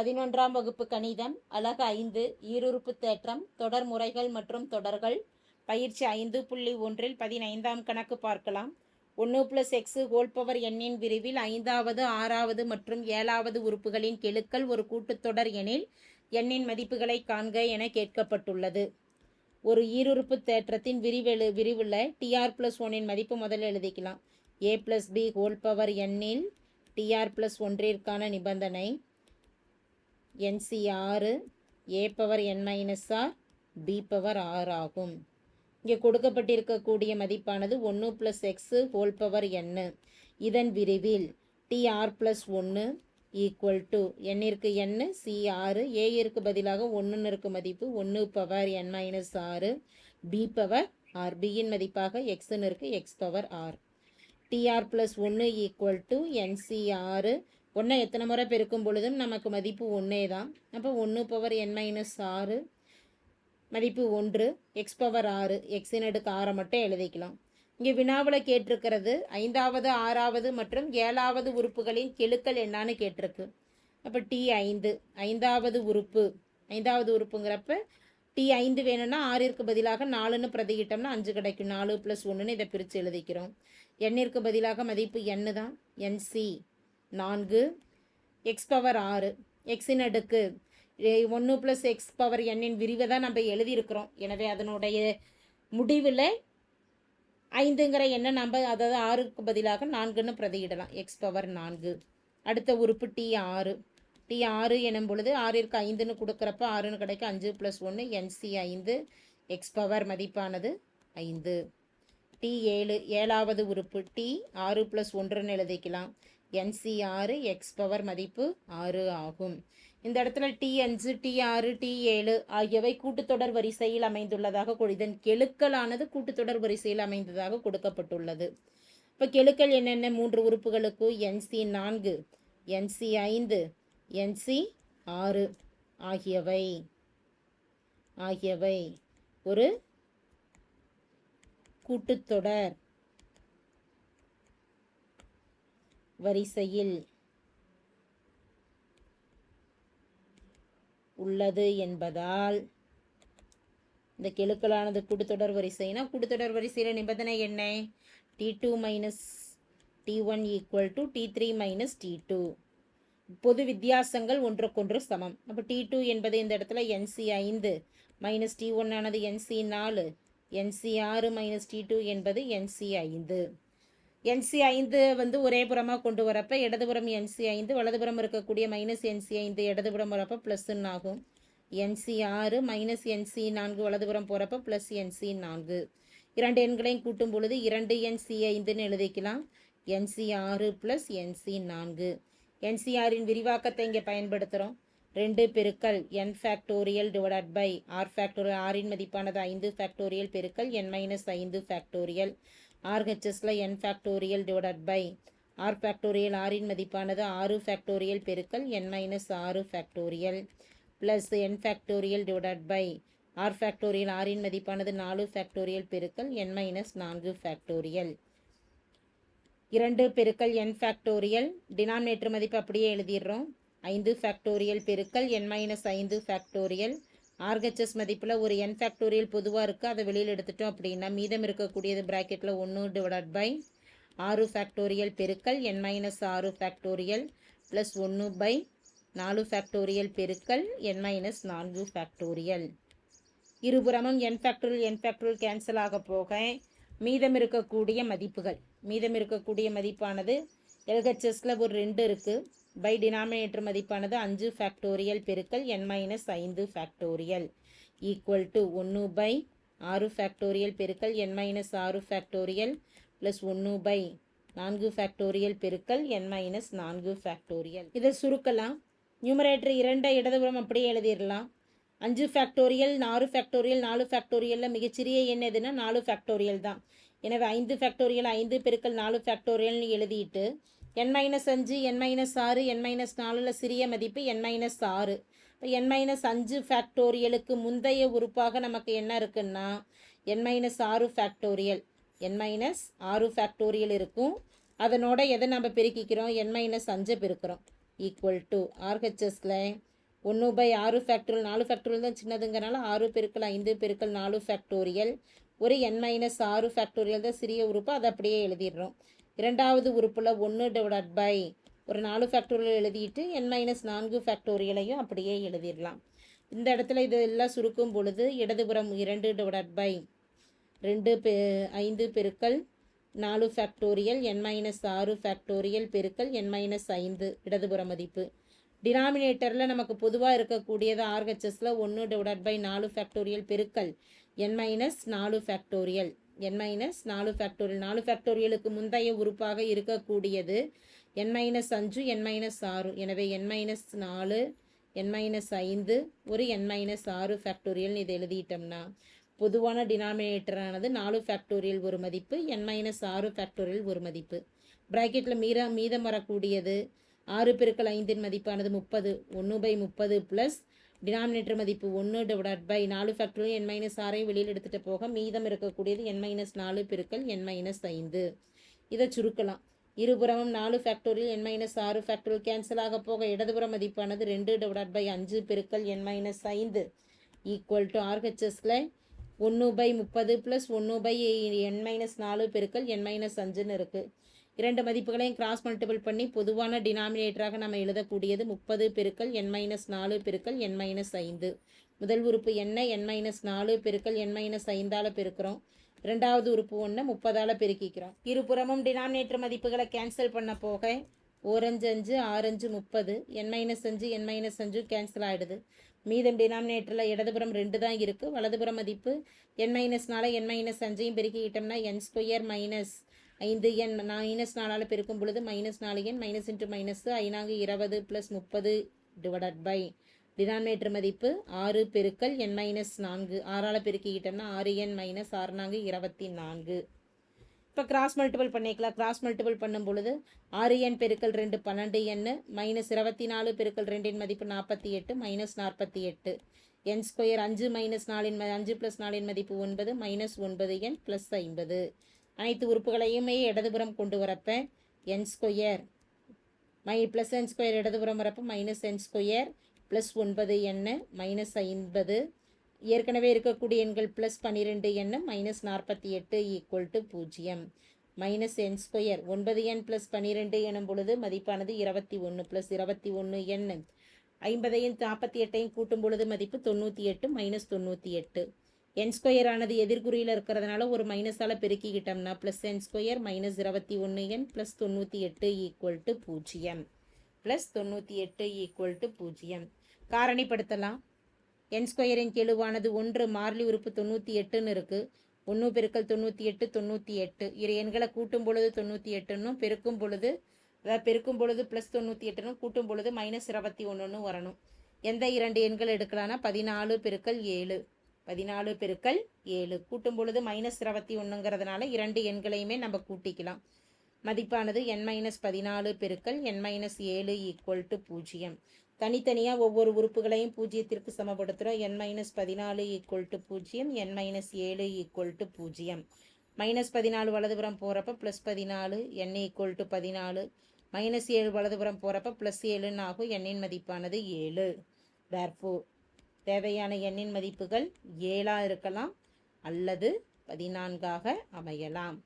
பதினொன்றாம் வகுப்பு கணிதம் அலகு ஐந்து ஈருறுப்பு தேற்றம் தொடர் முறைகள் மற்றும் தொடர்கள் பயிற்சி ஐந்து புள்ளி ஒன்றில் பதினைந்தாம் கணக்கு பார்க்கலாம். ஒன்று ப்ளஸ் எக்ஸு ஹோல் பவர் எண்ணின் விரிவில் ஐந்தாவது ஆறாவது மற்றும் ஏழாவது உறுப்புகளின் கெழுக்கள் ஒரு கூட்டுத்தொடர் எனில் எண்ணின் மதிப்புகளை காண்க என கேட்கப்பட்டுள்ளது. ஒரு ஈருறுப்பு தேற்றத்தின் விரிவெழு விரிவுள்ள டிஆர் ப்ளஸ் ஒன்னின் மதிப்பு முதல்ல எழுதிக்கலாம். A plus B whole power எண்ணில் டிஆர் ப்ளஸ் ஒன்றிற்கான நிபந்தனை என்சி ஆறு A power N minus R B power R ஆகும். இங்கே கொடுக்கப்பட்டிருக்கக்கூடிய மதிப்பானது ஒன்று plus X whole power N இதன் விரிவில் டிஆர் ப்ளஸ் ஒன்று ஈக்குவல் டு எண்ணிற்கு எண்ணு சி ஆறு ஏயிற்கு பதிலாக ஒன்றுன்னு இருக்கும் மதிப்பு ஒன்று பவர் என் மைனஸ் ஆறு பி பவர் ஆர் பியின் மதிப்பாக எக்ஸுன்னு இருக்கு X power R TR plus ஒன்று ஈக்குவல் டு என்சி ஆறு ஒன்றை எத்தனை முறை பெருக்கும் பொழுதும் நமக்கு மதிப்பு ஒன்றே தான் அப்போ ஒன்று பவர் என் மைனஸ் ஆறு மதிப்பு ஒன்று எக்ஸ் பவர் ஆறு எக்ஸின் அடுக்கு ஆறை மட்டும் எழுதிக்கலாம். இங்கே வினாவில் கேட்டிருக்கிறது ஐந்தாவது ஆறாவது மற்றும் ஏழாவது உறுப்புகளின் கெழுக்கள் என்னான்னு கேட்டிருக்கு. அப்போ டி ஐந்து ஐந்தாவது உறுப்பு ஐந்தாவது உறுப்புங்கிறப்ப டி ஐந்து வேணும்னா ஆறிற்கு பதிலாக நாலுன்னு பிரதிகிட்டோம்னா அஞ்சு கிடைக்கும். நாலு ப்ளஸ் ஒன்றுன்னு இதை பிரித்து எழுதிக்கிறோம். எண்ணிற்கு பதிலாக மதிப்பு எண்ணு தான். என்சி நான்கு. எக்ஸ் பவர் ஆறு. எக்ஸின் அடுக்கு. ஒன்று ப்ளஸ் எக்ஸ் பவர் எண்ணின் விரிவை தான் நம்ம எழுதியிருக்கிறோம். எனவே அதனுடைய முடிவில் ஐந்துங்கிற எண்ணை நம்ம அதாவது ஆறுக்கு பதிலாக நான்குன்னு பிரதியிடலாம். எக்ஸ் பவர் நான்கு. அடுத்த உறுப்பு டி ஆறு. டி ஆறு எனும் பொழுது ஆறிற்கு ஐந்துன்னு கொடுக்குறப்ப ஆறுன்னு கிடைக்கும். அஞ்சு ப்ளஸ் ஒன்று என்சி ஐந்து. எக்ஸ் பவர் மதிப்பானது ஐந்து. டி ஏழு ஏழாவது உறுப்பு டி ஆறு ப்ளஸ் ஒன்றுன்னு எழுதிக்கலாம். என்சி ஆறு எக்ஸ் பவர் மதிப்பு ஆறு ஆகும். இந்த இடத்துல டி அஞ்சு டி ஆறு டி ஏழு ஆகியவை கூட்டுத்தொடர் வரிசையில் அமைந்துள்ளதாக இதன் கெழுக்களானது கூட்டுத்தொடர் வரிசையில் அமைந்ததாக கொடுக்கப்பட்டுள்ளது. இப்போ கெழுக்கள் என்னென்ன? மூன்று உறுப்புகளுக்கு என்சி நான்கு என்சி ஐந்து என்சி ஆறு ஆகியவை ஆகியவை. ஒரு கூட்டுத்தொடர். வரிசையில் உள்ளது என்பதால் இந்த கெழுக்களானது கூட்டுத்தொடர் வரிசைனா கூட்டுத்தொடர் வரிசையில் நிபந்தனை என்ன? T two minus T one equal to T three minus T two பொது வித்தியாசங்கள் ஒன்றுக்கொன்று சமம். அப்போ டி டூ என்பது இந்த இடத்துல என்சி ஐந்து மைனஸ் டி ஒன் ஆனது என்சி நாலு என்சி ஆறு மைனஸ் டி டூ என்பது என்சி ஐந்து. என்சி ஐந்து வந்து ஒரே புறமாக கொண்டு வரப்ப இடதுபுறம் என்சி ஐந்து வலதுபுறம் இருக்கக்கூடிய மைனஸ் என்சி ஐந்து இடதுபுறம் வரப்போ ப்ளஸ்ன்னு ஆகும் என்சி ஆறு மைனஸ் என்சி நான்கு வலதுபுறம் போகிறப்ப ப்ளஸ் என்சி நான்கு இரண்டு எண்களையும் கூட்டும் பொழுது இரண்டு என்சி ஐந்துன்னு எழுதிக்கலாம் என்சி ஆறு ப்ளஸ் என்சி நான்கு என்சிஆரின் விரிவாக்கத்தை இங்கே பயன்படுத்துகிறோம் ரெண்டு பெருக்கல் N factorial divide by R factorial ஆரின் மதிப்பானது ஐந்து ஃபேக்டோரியல் பெருக்கல் என் மைனஸ் ஐந்து factorial ஆர்ஹெச்எஸில் N factorial divided by R factorial ஆரின் மதிப்பானது ஆறு ஃபேக்டோரியல் பெருக்கல் என் மைனஸ் ஆறு factorial plus N factorial divided by R factorial ஆரின் மதிப்பானது நாலு ஃபேக்டோரியல் பெருக்கல் என் மைனஸ் நான்கு ஃபேக்டோரியல் இரண்டு பெருக்கல் என் ஃபேக்டோரியல் டினாமினேட்டர் மதிப்பு அப்படியே எழுதிடுறோம். ஐந்து ஃபேக்டோரியல் பெருக்கல் என் மைனஸ் ஐந்து ஃபேக்டோரியல் ஆர்ஹெச்எஸ் மதிப்பில் ஒரு என் ஃபேக்டோரியல் பொதுவாக இருக்குது அதை வெளியில் எடுத்துட்டோம் அப்படின்னா மீதம் இருக்கக்கூடியது ப்ராக்கெட்டில் ஒன்று டிவைட் பை ஆறு ஃபேக்டோரியல் பெருக்கல் என் மைனஸ் ஆறு ஃபேக்டோரியல் ப்ளஸ் ஒன்று பை நாலு ஃபேக்டோரியல் பெருக்கல் என் மைனஸ் நான்கு ஃபேக்டோரியல் இருபுறமும் N factorial N factorial cancel ஆக போக மீதம் இருக்கக்கூடிய மதிப்புகள். மீதம் இருக்கக்கூடிய மதிப்பானது எல்ஹெச்எஸில் ஒரு ரெண்டு இருக்குது பை டினாமினேட்டர் மதிப்பானது அஞ்சு ஃபேக்டோரியல் பெருக்கல் என் மைனஸ் ஐந்து ஃபேக்டோரியல் ஈக்குவல் டு ஒன்று பை ஆறு ஃபேக்டோரியல் பெருக்கல் என் மைனஸ் ஆறு ஃபேக்டோரியல் ப்ளஸ் ஒன்று பை நான்கு ஃபேக்டோரியல் பெருக்கல் என் மைனஸ் நான்கு ஃபேக்டோரியல் இதை சுருக்கலாம். நியூமரேட்டர் இரண்டை இடதுபுறம் அப்படியே எழுதிடலாம். அஞ்சு ஃபேக்டோரியல் நாலு ஃபேக்டோரியல் நாலு ஃபேக்டோரியலில் மிகச்சிறிய எண் எதுனா நாலு ஃபேக்டோரியல் தான். எனவே ஐந்து ஃபேக்டோரியல் ஐந்து பெருக்கல் நாலு ஃபேக்டோரியல்னு எழுதிட்டு என் மைனஸ் அஞ்சு என் மைனஸ் ஆறு என் மைனஸ் நாலில் சிறிய மதிப்பு என் மைனஸ் ஆறு. இப்போ என் மைனஸ் அஞ்சு ஃபேக்டோரியலுக்கு முந்தைய உறுப்பாக நமக்கு என்ன இருக்குன்னா என் மைனஸ் ஆறு ஃபேக்டோரியல் என் மைனஸ் ஆறு ஃபேக்டோரியல் இருக்கும். அதனோட எதை நம்ம பெருக்கிக்கிறோம்? என் மைனஸ் அஞ்சை பெருக்கிறோம். ஈக்குவல் டு ஆர்ஹெச்எஸில் ஒன்று பை ஆறு ஃபேக்டோரியல் நாலு ஃபேக்டோரியல் தான் சின்னதுங்கிறனால ஆறு பெருக்கல் ஐந்து பெருக்கல் நாலு ஃபேக்டோரியல் ஒரு என் மைனஸ் ஆறு ஃபேக்டோரியல் தான் சிறிய உறுப்பு அதை அப்படியே எழுதிடுறோம். இரண்டாவது உறுப்பில் ஒன்று டிவைட் பை ஒரு நாலு ஃபேக்டோரியல் எழுதிட்டு என் மைனஸ் நான்கு ஃபேக்டோரியலையும் அப்படியே எழுதிடலாம். இந்த இடத்துல இதெல்லாம் சுருக்கும் பொழுது இடதுபுறம் இரண்டு டிவைட் பை ரெண்டு பெ ஐந்து பெருக்கள் நாலு ஃபேக்டோரியல் என் மைனஸ் ஆறு ஃபேக்டோரியல் பெருக்கல் என் மைனஸ் ஐந்து இடதுபுற மதிப்பு. டினாமினேட்டரில் நமக்கு பொதுவாக இருக்கக்கூடியது ஆர்ஹெச்எஸில் ஒன்று டிவைட் பை நாலு ஃபேக்டோரியல் பெருக்கல் என் மைனஸ் நாலு ஃபேக்டோரியல் என் மைனஸ் நாலு ஃபேக்டோரியல் நாலு ஃபேக்டோரியலுக்கு முந்தைய உறுப்பாக இருக்கக்கூடியது என் மைனஸ் அஞ்சு என் மைனஸ் ஆறு. எனவே என் மைனஸ் நாலு என் மைனஸ் ஐந்து ஒரு என் மைனஸ் ஆறு ஃபேக்டோரியல்னு இதை எழுதிட்டோம்னா பொதுவான டினாமினேட்டரானது நாலு ஃபேக்டோரியல் ஒரு மதிப்பு என் மைனஸ் ஆறு ஃபேக்டோரியல் ஒரு மதிப்பு. ப்ராக்கெட்டில் மீற மீதம் வரக்கூடியது ஆறு பெருக்கள் ஐந்தின் மதிப்பானது முப்பது ஒன்று பை முப்பது ப்ளஸ் டினாமினேட்டர் மதிப்பு ஒன்று டிவைட் பை நாலு ஃபேக்டரியும் என் மைனஸ் ஆறையும் வெளியில் எடுத்துகிட்டு போக மீதம் இருக்கக்கூடியது என் மைனஸ் நாலு பெருக்கல் என் மைனஸ் ஐந்து. இதை சுருக்கலாம். இருபுறமும் நாலு ஃபேக்டோரியல் என் மைனஸ் ஆறு ஃபேக்டோரியல் கேன்சல் ஆக போக இடதுபுற மதிப்பானது ரெண்டு டிவைட் பை அஞ்சு பெருக்கல் என் மைனஸ் ஐந்து. ஈக்குவல் டு ஆர்ஹெச்எஸில் ஒன்று பை முப்பது ப்ளஸ் ஒன்று பை என் மைனஸ் நாலு பெருக்கல் என் மைனஸ் அஞ்சுன்னு இருக்குது இரண்டு மதிப்புகளையும் கிராஸ் மல்டிபிள் பண்ணி பொதுவான டினாமினேட்டராக நம்ம எழுதக்கூடியது முப்பது பெருக்கல் என் மைனஸ் நாலு பெருக்கல் என் மைனஸ் ஐந்து. முதல் உறுப்பு என்ன? என் மைனஸ் நாலு பெருக்கல் என் மைனஸ் ஐந்தால் பெருக்கிறோம். ரெண்டாவது உறுப்பு ஒன்று முப்பதால் பெருக்கிக்கிறோம். இருபுறமும் டினாமினேட்டர் மதிப்புகளை கேன்சல் பண்ண போக ஓரஞ்சு அஞ்சு ஆரஞ்சு முப்பது என் மைனஸ் அஞ்சு என் மைனஸ் அஞ்சு கேன்சல் ஆகிடுது மீதம் டினாமினேட்டரில் இடதுபுறம் ரெண்டு தான் இருக்குது வலதுபுறம் மதிப்பு என் மைனஸ்னால என் மைனஸ் அஞ்சையும் பெருக்கிக்கிட்டோம்னா என் ஸ்கொயர் மைனஸ் ஐந்து எண் மைனஸ் நாலால் பெருக்கும் பொழுது மைனஸ் நாலு எண் மைனஸ் இன்ட்டு மைனஸ் ஐநாங்கு இருபது ப்ளஸ் முப்பது டிவைடட் பை டினாமினேட்டர் மதிப்பு ஆறு பெருக்கல் என் மைனஸ் நான்கு. ஆறால் பெருக்கிக்கிட்டோம்னா ஆறு என் மைனஸ் ஆறு நான்கு இருபத்தி நான்கு. இப்போ கிராஸ் மல்டிபிள் பண்ணிக்கலாம். கிராஸ் மல்டிபிள் பண்ணும் பொழுது ஆறு எண் பெருக்கல் ரெண்டு பன்னெண்டு எண் மைனஸ் இருபத்தி நாலு பெருக்கல் ரெண்டின் மதிப்பு நாற்பத்தி எட்டு மைனஸ் நாற்பத்தி எட்டு. என் ஸ்கொயர் அஞ்சு மைனஸ் நாலின் ம அஞ்சு ப்ளஸ் நாலின் மதிப்பு ஒன்பது மைனஸ் ஒன்பது எண் ப்ளஸ் ஐம்பது. அனைத்து உறுப்புகளையுமே இடதுபுறம் கொண்டு வரப்போ என் ஸ்கொயர் மை ப்ளஸ் என் ஸ்கொயர் இடதுபுறம் வரப்போ மைனஸ் என் ஸ்கொயர் ப்ளஸ் ஒன்பது எண்ண மைனஸ் ஐம்பது. ஏற்கனவே இருக்கக்கூடிய எண்கள் ப்ளஸ் பன்னிரெண்டு எண்ண மைனஸ் நாற்பத்தி எட்டு ஈக்குவல் டு பூஜ்ஜியம். மைனஸ் என் ஸ்கொயர் ஒன்பது எண் ப்ளஸ் பன்னிரெண்டு எனும் பொழுது மதிப்பானது இருபத்தி ஒன்று ப்ளஸ் இருபத்தி ஒன்று எண்ணு ஐம்பதையும் நாற்பத்தி எட்டையும் கூட்டும் பொழுது மதிப்பு தொண்ணூற்றி எட்டு மைனஸ் தொண்ணூற்றி எட்டு. என் ஸ்கொயர் ஆனது எதிர்குறியில் இருக்கிறதுனால ஒரு மைனஸால் பெருக்கிக்கிட்டோம்னா ப்ளஸ் என் ஸ்கொயர் மைனஸ் இருபத்தி ஒன்று என் ப்ளஸ் தொண்ணூற்றி எட்டு ஈக்குவல் டு பூஜ்ஜியம். ப்ளஸ் தொண்ணூற்றி எட்டு ஈக்குவல் டு பூஜ்ஜியம். காரணிப்படுத்தலாம். என் ஸ்கொயரின் கெழுவானது ஒன்று மார்லி உறுப்பு தொண்ணூற்றி எட்டுன்னு இருக்குது ஒன்று பெருக்கல் தொண்ணூற்றி எட்டு தொண்ணூற்றி எட்டு. இரு எண்களை கூட்டும் பொழுது தொண்ணூற்றி எட்டுன்னு பெருக்கும் பொழுது அதாவது பெருக்கும் பொழுது ப்ளஸ் தொண்ணூற்றி எட்டுன்னு கூட்டும் பொழுது மைனஸ் இருபத்தி ஒன்றுன்னு வரணும். எந்த இரண்டு எண்கள் எடுக்கலாம்னா பதினாலு பெருக்கல் ஏழு. பதினாலு பெருக்கல் ஏழு. கூட்டும் பொழுது மைனஸ் இருபத்தி ஒன்றுங்கிறதுனால இரண்டு எண்களையுமே நம்ம கூட்டிக்கலாம். மதிப்பானது என் மைனஸ் பதினாலு பெருக்கல் என் மைனஸ் ஏழு ஈக்குவல் டு பூஜ்ஜியம். தனித்தனியாக ஒவ்வொரு உறுப்புகளையும் பூஜ்ஜியத்திற்கு சமப்படுத்துகிறோம் என் மைனஸ் பதினாலு ஈக்குவல் டு பூஜ்ஜியம் என் மைனஸ் ஏழு ஈக்குவல் டு பூஜ்ஜியம். மைனஸ் பதினாலு வலதுபுறம் போகிறப்ப ப்ளஸ் பதினாலு என் ஈக்குவல் டு பதினாலு. மைனஸ் ஏழு வலதுபுறம் போகிறப்ப ப்ளஸ் ஏழுன்னு ஆகும். எண்ணின் மதிப்பானது ஏழு. தேர்ஃபோர் தேவையான எண்ணின் மதிப்புகள் ஏழாக இருக்கலாம் அல்லது பதினான்காக அமையலாம்.